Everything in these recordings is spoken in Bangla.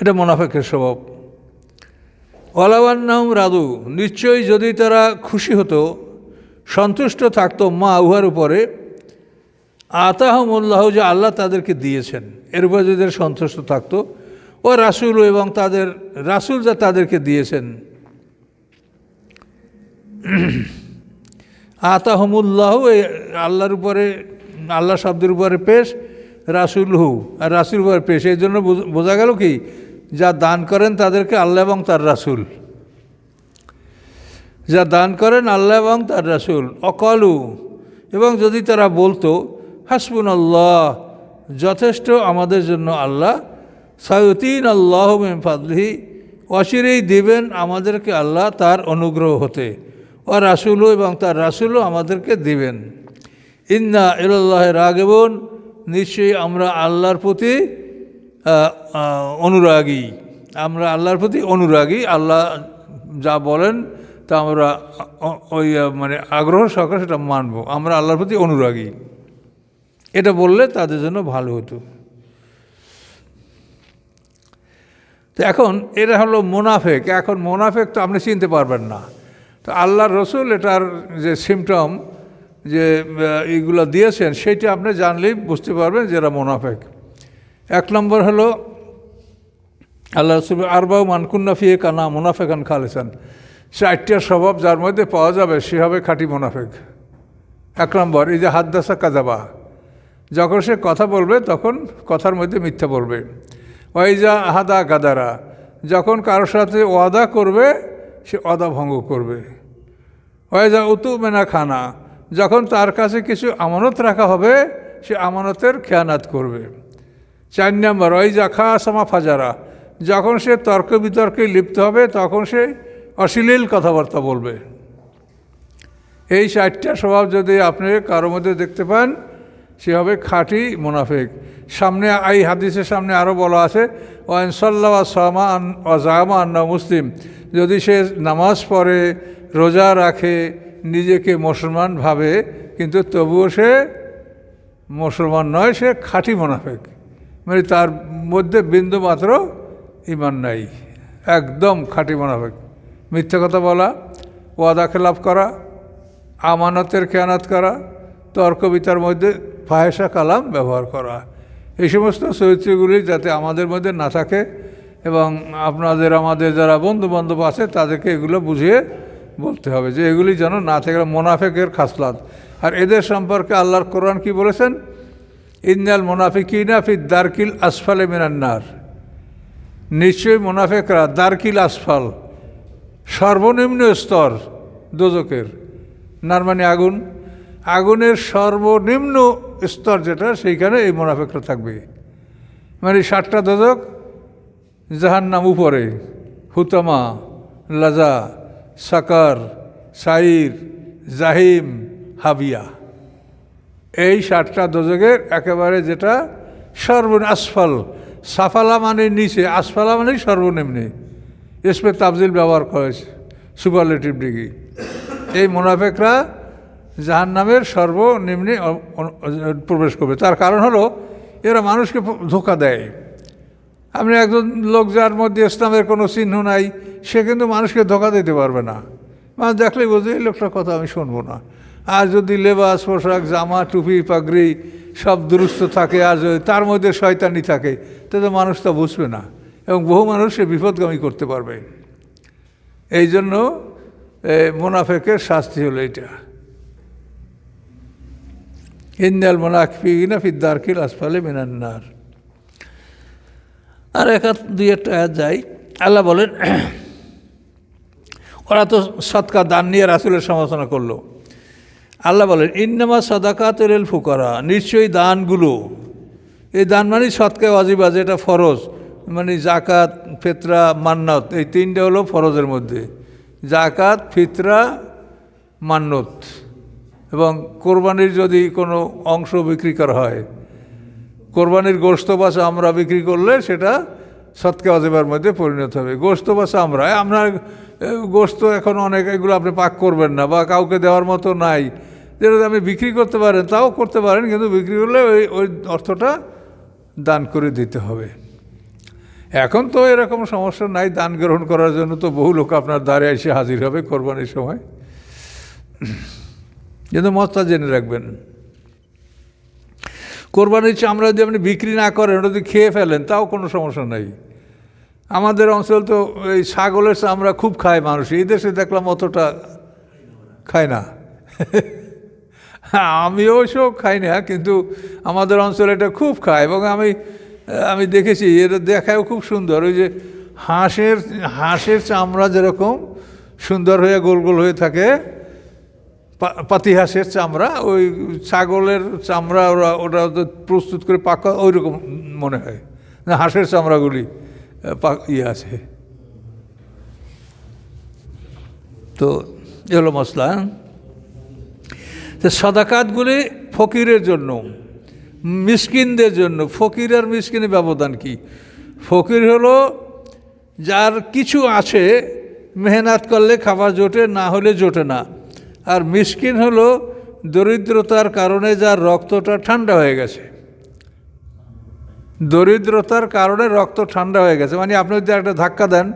এটা মোনাফেকের স্বভাব। ওয়ালাওয়ান্নাম রাদু, নিশ্চয়ই যদি তারা খুশি হতো, সন্তুষ্ট থাকতো মা উহার উপরে, আতাহমুল্লাহ যে আল্লাহ তাদেরকে দিয়েছেন, এর উপরে যদি সন্তুষ্ট থাকতো, ও রাসুল এবং তাদের রাসুল যা তাদেরকে দিয়েছেন। আতাহমুল্লাহ আল্লাহর উপরে, আল্লাহ শব্দের উপরে পেশ রাসুল হু আর রাসুল পেশ এই জন্য বোঝ- গেল কি? যা দান করেন তাদেরকে আল্লাহ এবং তার রাসুল। যা দান করেন আল্লাহ এবং তার রাসুল। অকলু। এবং যদি তারা বলতো হাসবুন আল্লাহ যথেষ্ট আমাদের জন্য আল্লাহ। সায়ুতিন আল্লাহ ফাদলিহি। অচিরেই দেবেন আমাদেরকে আল্লাহ তার অনুগ্রহ হতে। ও রাসুলও এবং তার রাসুলও আমাদেরকে দিবেন। ইন্না ইল্লাহ রাগেবন। নিশ্চয়ই আমরা আল্লাহর প্রতি অনুরাগী। আমরা আল্লাহর প্রতি অনুরাগী। আল্লাহ যা বলেন, তা আমরা ওই মানে আগ্রহ সহকারে সেটা মানব। আমরা আল্লাহর প্রতি অনুরাগী। এটা বললে তাদের জন্য ভালো হতো। তো এখন এটা হলো মোনাফেক। এখন মোনাফেক তো আপনি চিনতে পারবেন না। তো আল্লাহর রসুল এটার যে সিমটম যে এইগুলো দিয়েছেন সেইটা আপনি জানলেই বুঝতে পারবেন যে এরা মোনাফেক। এক নম্বর হলো, আল্লাহ রসুল আরবাউ মানকুন্না ফিয়ে কানা মুনাফেকান খালেসান। চারটির স্বভাব যার মধ্যে পাওয়া যাবে সে হবে খাঁটি মুনাফেক। এক নম্বর এই যে হাদ্দাসা কাজাবা যখন সে কথা বলবে, তখন কথার মধ্যে মিথ্যা বলবে। ওয়াইজা আহাদা গাদারা। যখন কারোর সাথে ওয়াদা করবে, সে অদা ভঙ্গ করবে। ওয়াইজা উতু মেনা খানা। যখন তার কাছে কিছু আমানত রাখা হবে, সে আমানতের খেয়ানাত করবে। চার নম্বর ওই যা খা সামা ফাজারা। যখন সে তর্ক বিতর্কে লিপ্ত হবে, তখন সে অশ্লীল কথাবার্তা বলবে। এই চারটা স্বভাব যদি আপনি কারোর মধ্যে দেখতে পান, সে হবে খাঁটি মুনাফেক। সামনে এই হাদিসের সামনে আরও বলা আছে ওয়ানসাল্লা সামা আন্না মুসলিম। যদি সে নামাজ পড়ে, রোজা রাখে নিজেকে মুসলমান ভাবে, কিন্তু তবুও সে মুসলমান নয়, সে খাঁটি মুনাফিক। মানে তার মধ্যে বিন্দু মাত্র ইমান নাই। একদম খাঁটি মুনাফিক। মিথ্যা কথা বলা, ওয়াদা খেলাপ করা, আমানতের খেয়ানাত করা, তর্ক তর্কবিতার মধ্যে ফাহেসা কালাম ব্যবহার করা। এই সমস্ত চরিত্রগুলি যাতে আমাদের মধ্যে না থাকে এবং আপনাদের, আমাদের যারা বন্ধু বান্ধব আছে, তাদেরকে এগুলো বুঝিয়ে বলতে হবে যে এগুলি যেন না থাকে মোনাফেকের খাসলাত। আর এদের সম্পর্কে আল্লাহর কোরআন কি বলেছেন? ইন্নাল মোনাফিকিনা ফি দারকিল আসফালে মিনান্নার নিশ্চয়ই মোনাফেকরা দারকিল আসফাল, সর্বনিম্ন স্তর দোজকের নার মানে আগুন। আগুনের সর্বনিম্ন স্তর যেটা, সেইখানে এই মোনাফেকরা থাকবে। মানে ষাটটা দোজক জাহান নাম উপরে, হুতামা, লাজা সাকার, সাইর, জাহিম, হাবিয়া। এই ষাটটা দোজকের একেবারে যেটা সর্ব আসফল, সাফালা মানে নিচে, আসফালা মানে সর্বনিম্নে। এসপে তাবজিল ব্যবহার করেছে সুপারলেটিভ ডিগ্রি। এই মোনাফেকরা জাহান নামের সর্বনিম্নে প্রবেশ করবে। তার কারণ হলো, এরা মানুষকে ধোকা দেয়। আপনি একজন লোক যার মধ্যে ইসলামের কোনো চিহ্ন নাই, সে কিন্তু মানুষকে ধোকা দিতে পারবে না। মানুষ দেখলেই বুঝে এই লোকটার কথা আমি শুনব না। আর যদি লেবাস, পোশাক, জামা, টুপি, পাগড়ি সব দুরুস্ত থাকে, আর যদি তার মধ্যে শয়তানি থাকে, তাহলে মানুষ তা বুঝবে না। এবং বহু মানুষ সে বিপদগামী করতে পারবে। এই জন্য মোনাফেকের শাস্তি হলো এটা। ইন্দাল মোনাফিনা ফিদ্দারকিল আসফালে মিনান্নার আর এক দুই একটা আয়াত যাই। আল্লাহ বলেন, ওরা তো সৎকা, দান নিয়ে রাসুলের সমালোচনা করল। আল্লাহ বলেন, ইন্নামা সদাকাতের এল ফুকরা নিশ্চয়ই দানগুলো। এই দান মানে সৎকা ওয়াজিবা যেটা ফরজ। মানে জাকাত ফিতরা, মান্নত, এই তিনটে হলো ফরজের মধ্যে। জাকাত ফিতরা, মান্নত। এবং কোরবানির যদি কোনো অংশ বিক্রি করা হয় কোরবানির গোস্ত বাসা আমরা বিক্রি করলে সেটা সৎকে অজেবার মধ্যে পরিণত হবে। গোস্ত বাসা আমরা। আমরা গোস্ত এখন অনেক, এগুলো আপনি পাক করবেন না বা কাউকে দেওয়ার মতো নাই। যেটা আপনি বিক্রি করতে পারেন, তাও করতে পারেন, কিন্তু বিক্রি করলে ওই ওই অর্থটা দান করে দিতে হবে। এখন তো এরকম সমস্যা নাই, দান গ্রহণ করার জন্য তো বহু লোক আপনার দ্বারে এসে হাজির হবে কোরবানির সময়। কিন্তু মতটা জেনে রাখবেন কোরবানির চামড়া যদি আপনি বিক্রি না করেন, ওটা যদি খেয়ে ফেলেন, তাও কোনো সমস্যা নাই। আমাদের অঞ্চল তো এই ছাগলের চামড়া খুব খায় মানুষ, এই দেশে দেখলাম অতটা খায় না। আমি অবশ্য খাই না, কিন্তু আমাদের অঞ্চলে এটা খুব খায়, এবং আমি আমি দেখেছি, এটা দেখায়ও খুব সুন্দর, ওই যে হাঁসের হাঁসের চামড়া যেরকম সুন্দর হয়ে গোল গোল হয়ে থাকে পা- পাতি হাঁসের চামড়া, ওই ছাগলের চামড়া ওরা ওটা প্রস্তুত করে পাকা ওই রকম মনে হয়। না, হাঁসের চামড়াগুলি ইয়ে আছে। তো, এ হলো মশলা তো সদাকাতগুলি ফকিরের জন্য, মিসকিনদের জন্য। ফকির আর মিসকিনের ব্যবধান কি? ফকির হলো যার কিছু আছে, মেহনত করলে খাবার জোটে, না হলে জোটে না। আর মিসকিন হলো দরিদ্রতার কারণে যার রক্তটা ঠান্ডা হয়ে গেছে। দরিদ্রতার কারণে রক্ত ঠান্ডা হয়ে গেছে। মানে আপনি যদি একটা ধাক্কা দেন,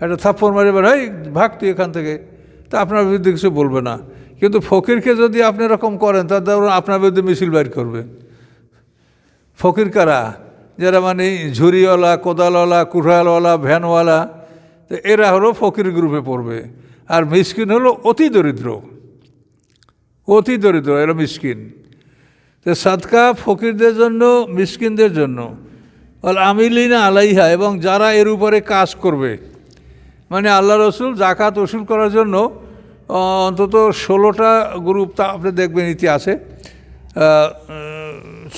একটা থাপ্পড় মারি বের হয় ভাগ তুই এখান থেকে। তা আপনার বিরুদ্ধে কিছু বলবে না। কিন্তু ফকিরকে যদি আপনি এরকম করেন, তা ধরুন আপনার বিরুদ্ধে মিছিল বাইর করবে। ফকির কারা? যারা মানে ঝুড়িওয়ালা, কোদালওয়ালা, কুঠালওয়ালা, ভ্যানওয়ালা, তো এরা হলো ফকির গ্রুপে পড়বে। আর মিসকিন হলো অতি দরিদ্র। অতি দরিদ্র, এরা মিসকিন। তো সাদকা ফকিরদের জন্য, মিসকিনদের জন্য। আমিলিনা আলাইহা, এবং যারা এর উপরে কাজ করবে। মানে আল্লাহ রসুল জাকাত ওসুল করার জন্য অন্তত ষোলোটা গ্রুপ, তা আপনি দেখবেন ইতিহাসে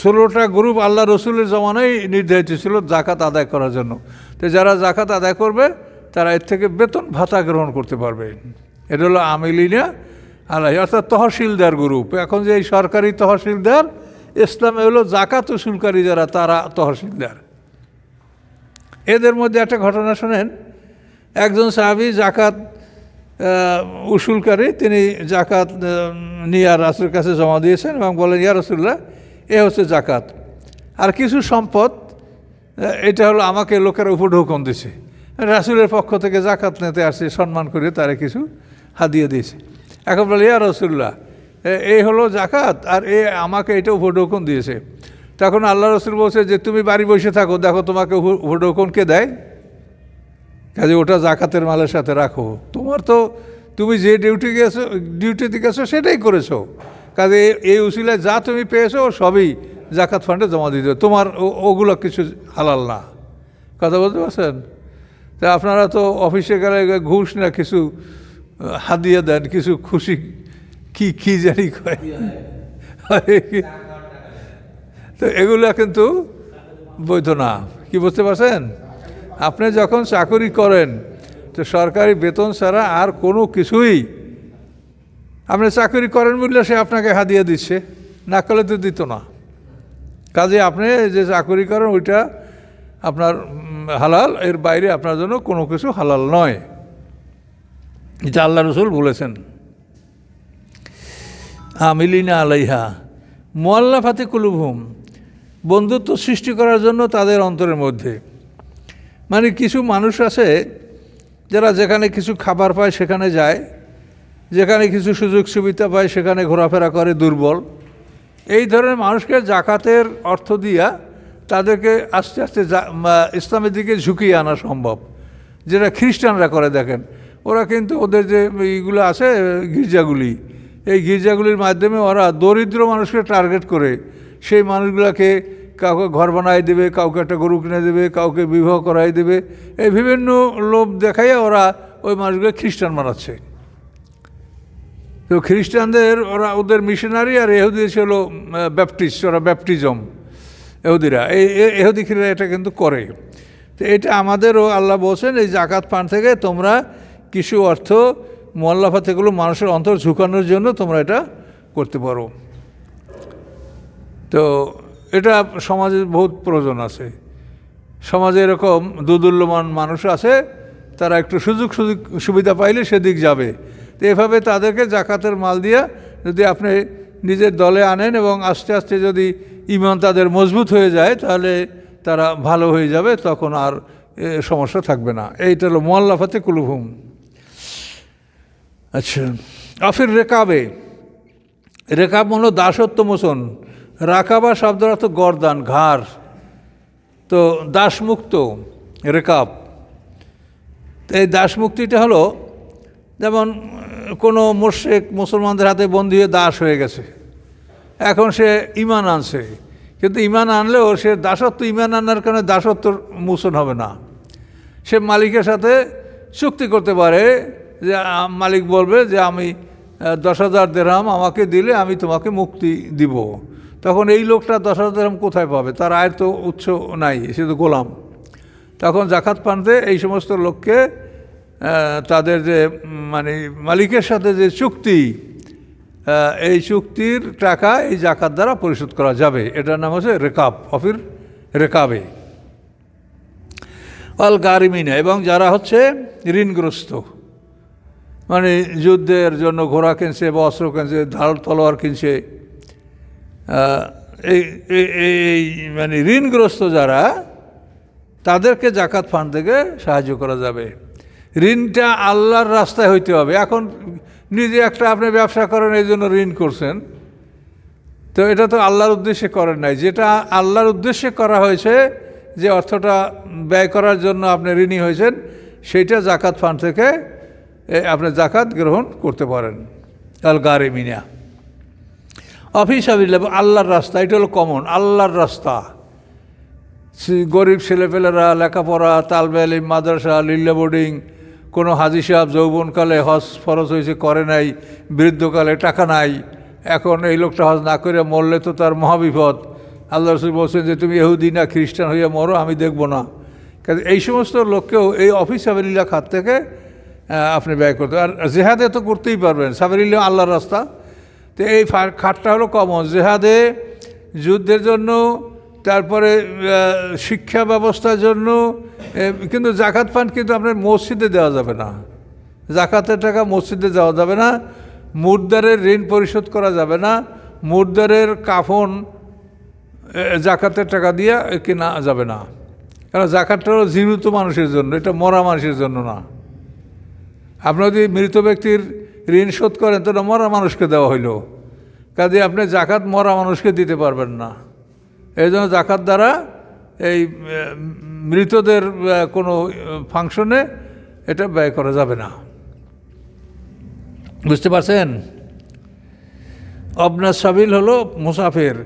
ষোলোটা গ্রুপ আল্লাহ রসুলের জমানায় নির্ধারিত ছিল জাকাত আদায় করার জন্য। তো যারা জাকাত আদায় করবে, তারা এর থেকে বেতন ভাতা গ্রহণ করতে পারবে। এটা হলো আমিলিনা আলাই অর্থাৎ তহসিলদার গ্রুপ। এখন যে এই সরকারি তহসিলদার, ইসলামে হলো জাকাত উসুলকারী যারা, তারা তহসিলদার। এদের মধ্যে একটা ঘটনা শোনেন। একজন সাহাবি জাকাত উসুলকারী, তিনি জাকাত নিয়ে রাসুলের কাছে জমা দিয়েছেন এবং বলেন, ইয়া রসুল্লাহ এ হচ্ছে জাকাত। আর কিছু সম্পদ এটা হলো আমাকে লোকেরা উপর হুকুম দিছে। রাসুলের পক্ষ থেকে জাকাত নিতে আসছে, সম্মান করে তারা কিছু হাদিয়ে দিয়েছে। এখন বলে, ইয়া রসুল্লাহ এই হলো জাকাত আর এ আমাকে এটা উপর দিয়েছে। তখন আল্লাহ রসুল বলছে যে, তুমি বাড়ি বসে থাকো, দেখো তোমাকে উপর হুকুম কে দেয়? কাজে ওটা জাকাতের মালের সাথে রাখো। তোমার তো, তুমি যে ডিউটি গেছো ডিউটিতে গেছো, সেটাই করেছ। কাজে এই উসিলায় যা তুমি পেয়েছ, সবই জাকাত ফান্ডে জমা দিতে তোমার ওগুলো কিছু হালাল না। কথা বলতে পারছেন? তা আপনারা তো অফিসে গেলে ঘুষ না কিছু হাদিয়ে দেন, কিছু খুশি কি কি জানি কয়। তো এগুলো কিন্তু বৈধ না। কি বুঝতে পারছেন? আপনি যখন চাকরি করেন, তো সরকারি বেতন ছাড়া আর কোনো কিছুই আপনি চাকরি করেন বললে সে আপনাকে হাদিয়া দিচ্ছে না করলে তো দিত না। কাজে আপনি যে চাকরি করেন, ওইটা আপনার হালাল, এর বাইরে আপনার জন্য কোনো কিছু হালাল নয়। এটা আল্লাহ রসুল বলেছেন, আমিলিনা আলাইহা মোয়াল্লা ফাতে কুলুভুম বন্ধুত্ব সৃষ্টি করার জন্য তাদের অন্তরের মধ্যে। মানে কিছু মানুষ আছে যারা যেখানে কিছু খাবার পায় সেখানে যায়, যেখানে কিছু সুযোগ সুবিধা পায় সেখানে ঘোরাফেরা করে, দুর্বল। এই ধরনের মানুষকে জাকাতের অর্থ দিয়া তাদেরকে আস্তে আস্তে ইসলামের দিকে ঝুঁকিয়ে আনা সম্ভব, যেটা খ্রিস্টানরা করে দেখেন। ওরা কিন্তু ওদের যে এইগুলো আছে, গির্জাগুলি, এই গির্জাগুলির মাধ্যমে ওরা দরিদ্র মানুষকে টার্গেট করে। সেই মানুষগুলোকে কাউকে ঘর বানাই দেবে, কাউকে একটা গরু কিনে দেবে, কাউকে বিবাহ করাই দেবে। এই বিভিন্ন লোভ দেখাইয়া ওরা ওই মানুষগুলো খ্রিস্টান বানাচ্ছে। তো খ্রিস্টানদের ওরা ওদের মিশনারি আর এহুদি ছিল ব্যাপটিস্ট ওরা ব্যাপটিজম এহুদিরা এই এহুদি এহুদিরা এটা কিন্তু করে। তো এটা আমাদেরও আল্লাহ বলছেন, এই জাকাত পান থেকে তোমরা কিছু অর্থ মোয়াল্লাফা থেকেগুলো মানুষের অন্তর ঝুঁকানোর জন্য তোমরা এটা করতে পারো। তো এটা সমাজের বহুত প্রয়োজন আছে। সমাজে এরকম দুদুল্যমান মানুষ আছে, তারা একটু সুযোগ সুযোগ সুবিধা পাইলে সেদিক যাবে। তো এভাবে তাদেরকে জাকাতের মাল দিয়া যদি আপনি নিজের দলে আনেন এবং আস্তে আস্তে যদি ইমান তাদের মজবুত হয়ে যায়, তাহলে তারা ভালো হয়ে যাবে, তখন আর সমস্যা থাকবে না। এইটা হলো মোয়াল্লাফাতে কুলুভুম আচ্ছা আফির রেকাবে। রেকাব হলো দাসত্ব মোচন। রাকাবা শব্দের অর্থ গরদান, ঘাড়। তো দাসমুক্ত রেকাব। এই দাসমুক্তিটা হলো, যেমন কোনো মোর্শেক মুসলমানদের হাতে বন্দী হয়ে দাস হয়ে গেছে। এখন সে ইমান আনছে। কিন্তু ইমান আনলেও সে দাসত্ব, ইমান আনার কারণে দাসত্ব মোচন হবে না। সে মালিকের সাথে চুক্তি করতে পারে যে মালিক বলবে যে আমি দশ হাজার দেরাম আমাকে দিলে আমি তোমাকে মুক্তি দিব। তখন এই লোকটা দশ হাজার দেরাম কোথায় পাবে? তার আয়ের তো উৎস নাই, সে তো গোলাম। তখন জাকাত পানতে এই সমস্ত লোককে তাদের যে মানে মালিকের সাথে যে চুক্তি এই চুক্তির টাকা এই জাকাত দ্বারা পরিশোধ করা যাবে। এটার নাম হচ্ছে রেকাব, অফির রেকাবে। অল গারিমিনা, এবং যারা হচ্ছে ঋণগ্রস্ত। মানে যুদ্ধের জন্য ঘোড়া কিনছে বা অস্ত্র কিনছে ধার তলোয়ার কিনছে এই, এই- মানে ঋণগ্রস্ত যারা, তাদেরকে জাকাত ফান্ড থেকে সাহায্য করা যাবে। ঋণটা আল্লাহর রাস্তায় হইতে হবে। এখন নিজে একটা আপনি ব্যবসা করেন, এই জন্য ঋণ করছেন। তো এটা তো আল্লাহর উদ্দেশ্যে করেন নাই। যেটা আল্লাহর উদ্দেশ্যে করা হয়েছে, যে অর্থটা ব্যয় করার জন্য আপনি ঋণী হয়েছেন সেইটা জাকাত ফান্ড থেকে আপনি জাকাত গ্রহণ করতে পারেন। আল গারে মিনা অফিস আবিল্লাহ আল্লাহর রাস্তা, এটা হলো কমন আল্লাহর রাস্তা। গরিব ছেলেপেলেরা লেখাপড়া, তালবেল, মাদ্রাসা, লিল্লা বোর্ডিং, কোনো হাজি সাহেব যৌবনকালে হজ ফরজ হয়েছে, করে নাই, বৃদ্ধকালে টাকা নাই, এখন এই লোকটা হজ না করে মরলে তো তার মহাবিপদ। আল্লাহ রসুল বলছেন যে, তুমি এহুদি না খ্রিস্টান হইয়া মরো, আমি দেখব না। কাজে এই সমস্ত লোককেও এই অফিস সাবেরিল্লা খাত থেকে আপনি ব্যয় করতে আর জেহাদে তো করতেই পারবেন। সাবেরিল্লা আল্লাহর রাস্তা। তো এই খাতটা হলো কমন জেহাদে যুদ্ধের জন্য, তারপরে শিক্ষা ব্যবস্থার জন্য কিন্তু জাকাত ফান্ড কিন্তু আপনার মসজিদে দেওয়া যাবে না। জাকাতের টাকা মসজিদে দেওয়া যাবে না। মুর্দারের ঋণ পরিশোধ করা যাবে না। মুর্দারের কাফন জাকাতের টাকা দিয়ে কেনা যাবে না। কারণ জাকাতটা হলো জীবিত মানুষের জন্য, এটা মরা মানুষের জন্য না। আপনি যদি মৃত ব্যক্তির ঋণ শোধ করেন তো মরা মানুষকে দেওয়া হইল। কাজে আপনি জাকাত মরা মানুষকে দিতে পারবেন না। এই জন্য জাকাত দ্বারা এই মৃতদের কোনো ফাংশনে এটা ব্যয় করা যাবে না। বুঝতে পারছেন? অবনা সাবিল হলো মুসাফির।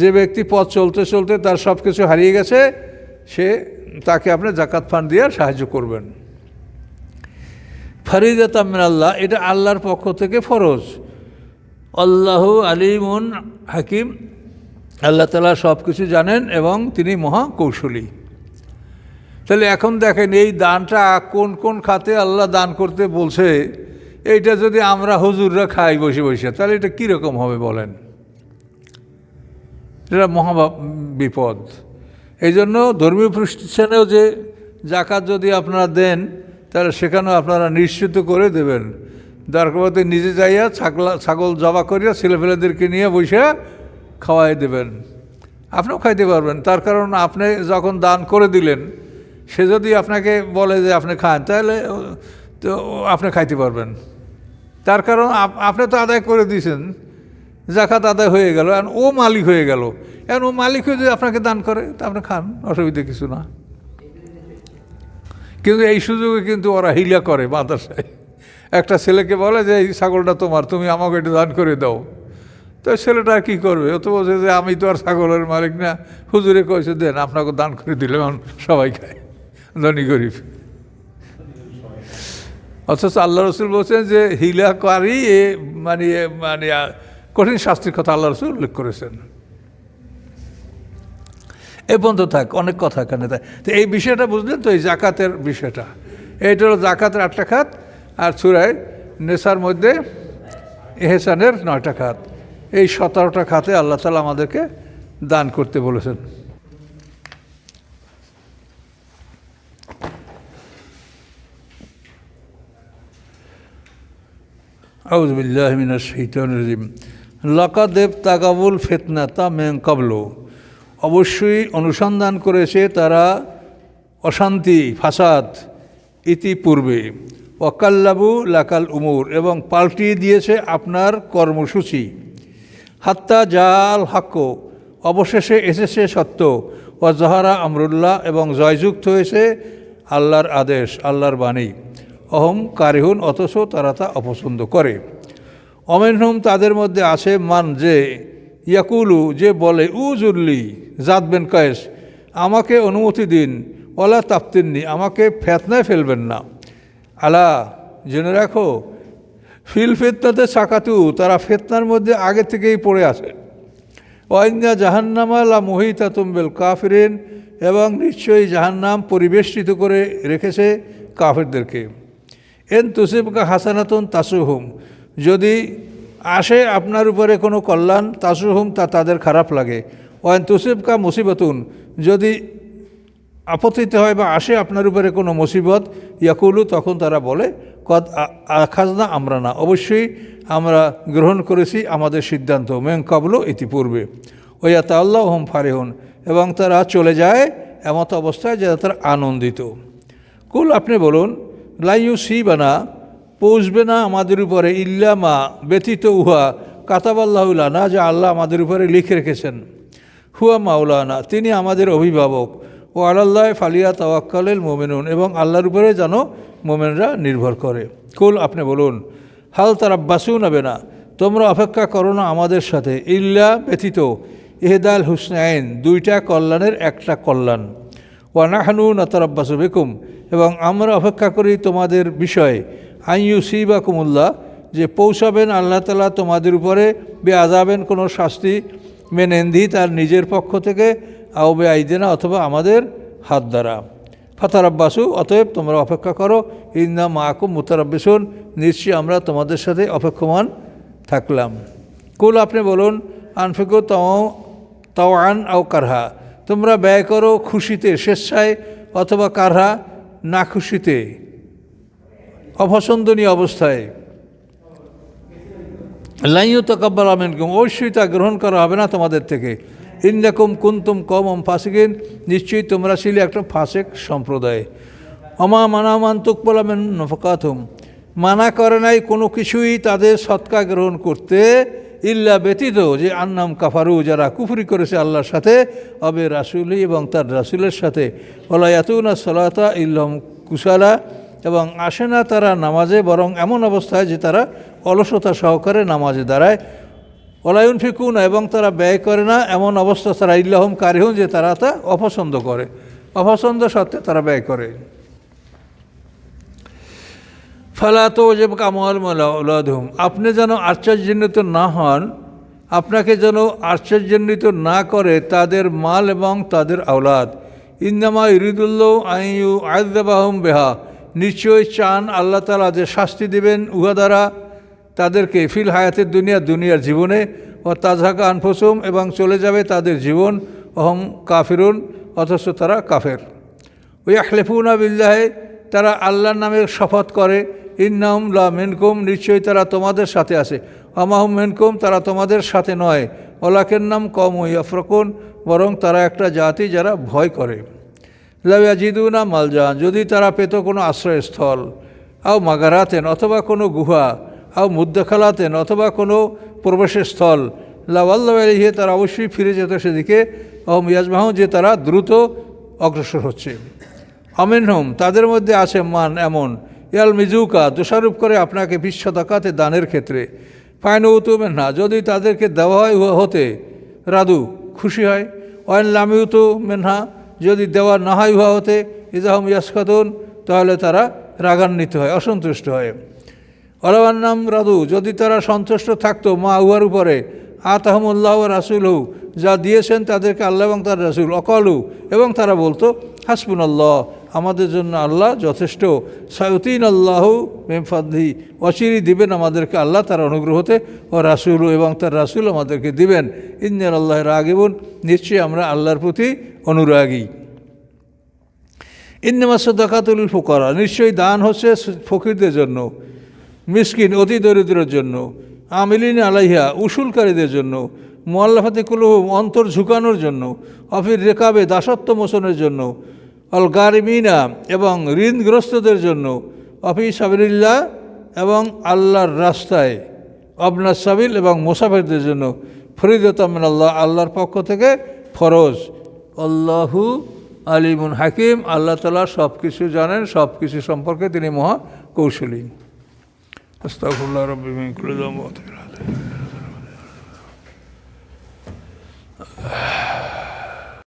যে ব্যক্তি পথ চলতে চলতে তার সব কিছু হারিয়ে গেছে, সে তাকে আপনি জাকাত ফান্ড দিয়ে সাহায্য করবেন। ফরিদাত আল্লাহ এটা আল্লাহর পক্ষ থেকে ফরজ। আল্লাহ আলিমুন হাকিম, আল্লাহ তালা সব কিছু জানেন এবং তিনি মহা কৌশলী তাহলে এখন দেখেন এই দানটা কোন কোন খাতে আল্লাহ দান করতে বলছে, এইটা যদি আমরা হুজুররা খাই বসে বসে, তাহলে এটা কীরকম হবে বলেন? এটা মহা বিপদ। এই জন্য ধর্মীয় প্রতিষ্ঠানেও যে জাকাত যদি আপনারা দেন তাহলে সেখানেও আপনারা নিশ্চিত করে দেবেন। মতো নিজে যাইয়া ছাগলা, ছাগল জবা করিয়া ছেলেপেলেদেরকে নিয়ে বসে খাওয়াই দেবেন। আপনিও খাইতে পারবেন। তার কারণ আপনি যখন দান করে দিলেন, সে যদি আপনাকে বলে যে আপনি খান, তাহলে তো আপনি খাইতে পারবেন। তার কারণ আপনি তো আদায় করে দিয়েছেন জাকাত আদায় হয়ে গেল এখন ও মালিক হয়ে গেল। এখন ও মালিক হয়ে যদি আপনাকে দান করে, তা আপনি খান, অসুবিধা কিছু না। কিন্তু এই সুযোগে কিন্তু ওরা হিলা করে মাদ্রাসায়। একটা ছেলেকে বলে যে, এই ছাগলটা তোমার, তুমি আমাকে এটা দান করে দাও। তো ছেলেটা কী করবে? ও তো বলছে যে, আমি তো আর ছাগলের মালিক না। হুজুরে কয়েছে দেন, আপনাকে দান করে দিলে এখন সবাই খায়। ধনী গরিব। অথচ আল্লাহ রসুল বলছেন যে হিলাকারী মানে মানে কঠিন শাস্তির কথা আল্লাহ রসুল উল্লেখ করেছেন। এ পর্যন্ত থাক, অনেক কথা এখানে থাক। তো এই বিষয়টা বুঝলেন তো, এই জাকাতের বিষয়টা। এইটা হলো জাকাতের আটটা খাত আর চূড়ায় নেশার মধ্যে এহসানের নয়টা খাত। এই সতেরোটা খাতে আল্লাহ তালা আমাদেরকে দান করতে বলেছেন। আউজবিল্লাহমিনাজিম লকাদেব তাকাবুল ফেতনা তা মেং কাবলো অবশ্যই অনুসন্ধান করেছে তারা অশান্তি, ফাসাদ ইতিপূর্বে। ওয়াকাল্লাবু লাকাল উমুর, এবং পাল্টিয়ে দিয়েছে আপনার কর্মসূচি। হাত্তা জাল হাক্য অবশেষে এসেছে সত্য। ও জহারা আমরুল্লাহ, এবং জয়যুক্ত হয়েছে আল্লাহর আদেশ, আল্লাহর বাণী। অহম কারিহুন, অথচ তারা তা অপছন্দ করে। অমেনহুম তাদের মধ্যে আছে মান যে ইয়াকুলু, যে বলে উজুল্লি জাত বেন কয়েস, আমাকে অনুমতি দিন ওলা তাপ্তিননি আমাকে ফেতনায় ফেলবেন না। আলা, জেনে রাখো, ফিল ফেতনাতে সাকাতু, তারা ফেতনার মধ্যে আগে থেকেই পড়ে আছে। ওয়াইন্দা জাহান্নামা লা মোহিতা তুম্বেল কাফিরিন, এবং নিশ্চয়ই জাহান্নাম পরিবেষ্টিত করে রেখেছে কাফেরদেরকে। এন তুসিবকা হাসানাতুন তাসুহুম, যদি আসে আপনার উপরে কোনো কল্যাণ, তাসুহুম, তা তাদের খারাপ লাগে। ওয়ান তুসিবকা মুসিবতুন, যদি আপত্তিতে হয় বা আসে আপনার উপরে কোনো মুসিবত, ইয়াকুলু, তখন তারা বলে, কদ খাজনা আমরা না অবশ্যই আমরা গ্রহণ করেছি আমাদের সিদ্ধান্ত মেং কাবলো ইতিপূর্বে। ওয়া তাল্লাহ হোম ফারেহন, এবং তারা চলে যায় এমত অবস্থায় যে তারা আনন্দিত। কুল, আপনি বলুন লাইউ সি বানা পৌঁছবে না আমাদের উপরে ইল্লামা ব্যতীত উহা। কাতাবাল্লাহুল্লানা যা আল্লাহ আমাদের উপরে লিখে রেখেছেন। হুয়া মাওলানা, তিনি আমাদের অভিভাবক। ও আল্লাহ ফালিয়া তাওয়াক্কালেল মোমেনুন, এবং আল্লাহর উপরে যেন মোমেনরা নির্ভর করে। কুল, আপনি বলুন, হাল তারা বাসু নেবে না তোমরা অপেক্ষা করো না আমাদের সাথে। ইল্লা ব্যতীত, ইহেদাল হুসনাইন দুইটা কল্যাণের একটা কল্যাণ। ওয়ানাহানু নাতারাব্বাসু বেকুম, এবং আমরা অপেক্ষা করি তোমাদের বিষয়ে। আইয়ু সিবা কুমুল্লাহ যে পৌঁছাবেন আল্লাহ তালা তোমাদের উপরে বে আজাবেন কোনো শাস্তি মেনেন্দি তার নিজের পক্ষ থেকে আউবে আইদেনা অথবা আমাদের হাত দ্বারা। ফাতারাব্বাসু, অতএব তোমরা অপেক্ষা করো ইন্দা মাকুম মুতারাব্বিসুন, নিশ্চয়ই আমরা তোমাদের সাথে অপেক্ষমান থাকলাম। কুল আপনি বলুন, আনফিকু তাও, তাওয়ান আও কারহা, তোমরা ব্যয় করো খুশিতে, স্বেচ্ছায় অথবা কারহা না খুশিতে। অপছন্দনীয় অবস্থায়। লাইও তকাব্বাল আমিনকুম, অবশ্যই তা গ্রহণ করা হবে না তোমাদের থেকে। ইন্দাকুম কুন্তুম কম অম ফাসিকিন, নিশ্চয়ই তোমরা ছিলে একটা ফাঁসেক সম্প্রদায়। অমা মানামান তুকবলামেন নফকাতুম, মানা করে নাই কোনো কিছুই তাদের সৎকা গ্রহণ করতে, ইল্লা ব্যতীত যে আন্নাম কাফারু, যারা কুফরি করেছে আল্লাহর সাথে, অবে রাসুলি এবং তার রাসুলের সাথে। ওলায়াতুনা সলাতা ইল্লম কুশালা এবং আসে না তারা নামাজে, বরং এমন অবস্থায় যে তারা অলসতা সহকারে নামাজে দাঁড়ায়। ওলায়ুন ফিকুন এবং তারা ব্যয় করে না, এমন অবস্থা তারা ইল্লাহম কারিহুন, যে তারা তা অপছন্দ করে। অপছন্দ সত্ত্বে তারা ব্যয় করে। ফালাতো যে কামাল মালাহুম আপনি যেন আশ্চর্যান্বিত না হন, আপনাকে যেন আশ্চর্যান্বিত না করে তাদের মাল এবং তাদের আওলাদ। ইন্দামা ইরিদুল্লাহ আইয়ু আয়দাবাহম বেহা নিশ্চয়ই চান আল্লাহ তালা যে শাস্তি দেবেন উহা দ্বারা তাদেরকে ফিল হায়াতের দুনিয়া, দুনিয়ার জীবনে। ও তাজহাকা আনফসুম এবং চলে যাবে তাদের জীবন। অহম কাফিরুন, অথচ তারা কাফের। ওই আখলেফুনা বিল্লাহে, তারা আল্লাহর নামে শপথ করে। ইন্নাম লা মেনকুম, নিশ্চয়ই তারা তোমাদের সাথে আছে। আমাহুম মেনকুম, তারা তোমাদের সাথে নয়। ওলাকের নাম কম ওই ইয়াফরকুন, বরং তারা একটা জাতি যারা ভয় করে। লাজিদুনা মালজান, যদি তারা পেত কোনো আশ্রয়স্থল, আও মাগারাতেন অথবা কোনো গুহা, আও মুদ্দাখালাতেন অথবা কোনো প্রবেশের স্থল লাওয়াল্লাহ আলিহে তারা অবশ্যই ফিরে যেত সেদিকে। ও মিয়াজমাহ যে তারা দ্রুত অগ্রসর হচ্ছে। আমিন হোম, তাদের মধ্যে আছে মান এমন, ইয়াল মিজুকা, দোষারোপ করে আপনাকে বিশ্ব দাকাতে দানের ক্ষেত্রে। ফাইন উতুমেন না, যদি তাদেরকে দেওয়া হয় হতে, রাদু, খুশি হয়। অয়েন লামিউতু মেনহা যদি দেওয়া না হয় উহা হতে ইজাহম ইয়াসকাতুন, তাহলে তারা রাগান্বিত হয়, অসন্তুষ্ট হয়। অলওয়ার নাম রাদু, যদি তারা সন্তুষ্ট থাকতো মা উহার উপরে, আতাহমুল্লাহ রাসুল হু যা দিয়েছেন তাদেরকে আল্লাহ এবং তার রাসুল, অকলু, এবং তারা বলতো হাসবুন আল্লাহ আমাদের জন্য আল্লাহ যথেষ্ট। সায়ুতিন আল্লাহ মেমফাদি অচিরি দিবেন আমাদেরকে আল্লাহ তার অনুগ্রহতে ও রাসুল এবং তার রাসুল আমাদেরকে দিবেন। ইন্দিয়ান আল্লাহর আগেবন নিশ্চয়ই আমরা আল্লাহর প্রতি অনুরাগী। ইন্নেমা সদাকাতুল ফোকরা। নিশ্চয়ই দান হচ্ছে ফকিরদের জন্য, মিসকিন অতি দরিদ্রের জন্য, আমিলিন আলাইহা, উসুলকারীদের জন্য মোয়াল্লাফাতে কুলহুম অন্তর ঝুঁকানোর জন্য, অফির রেকাবে, দাসত্ব মোচনের জন্য অল গারিমিনা এবং ঋণগ্রস্তদের জন্য। অফি সাবিল্লা এবং আল্লাহর রাস্তায়। অবনা সাবিল এবং মোসাফেরদের জন্য। ফরিদতামিন আল্লাহ আল্লাহর পক্ষ থেকে ফরজ। আল্লাহু আলিমুন হাকিম, আল্লাহ তালা সব কিছু জানেন সব কিছু সম্পর্কে তিনি মহা কৌশলী আস্তাকুল্লাহ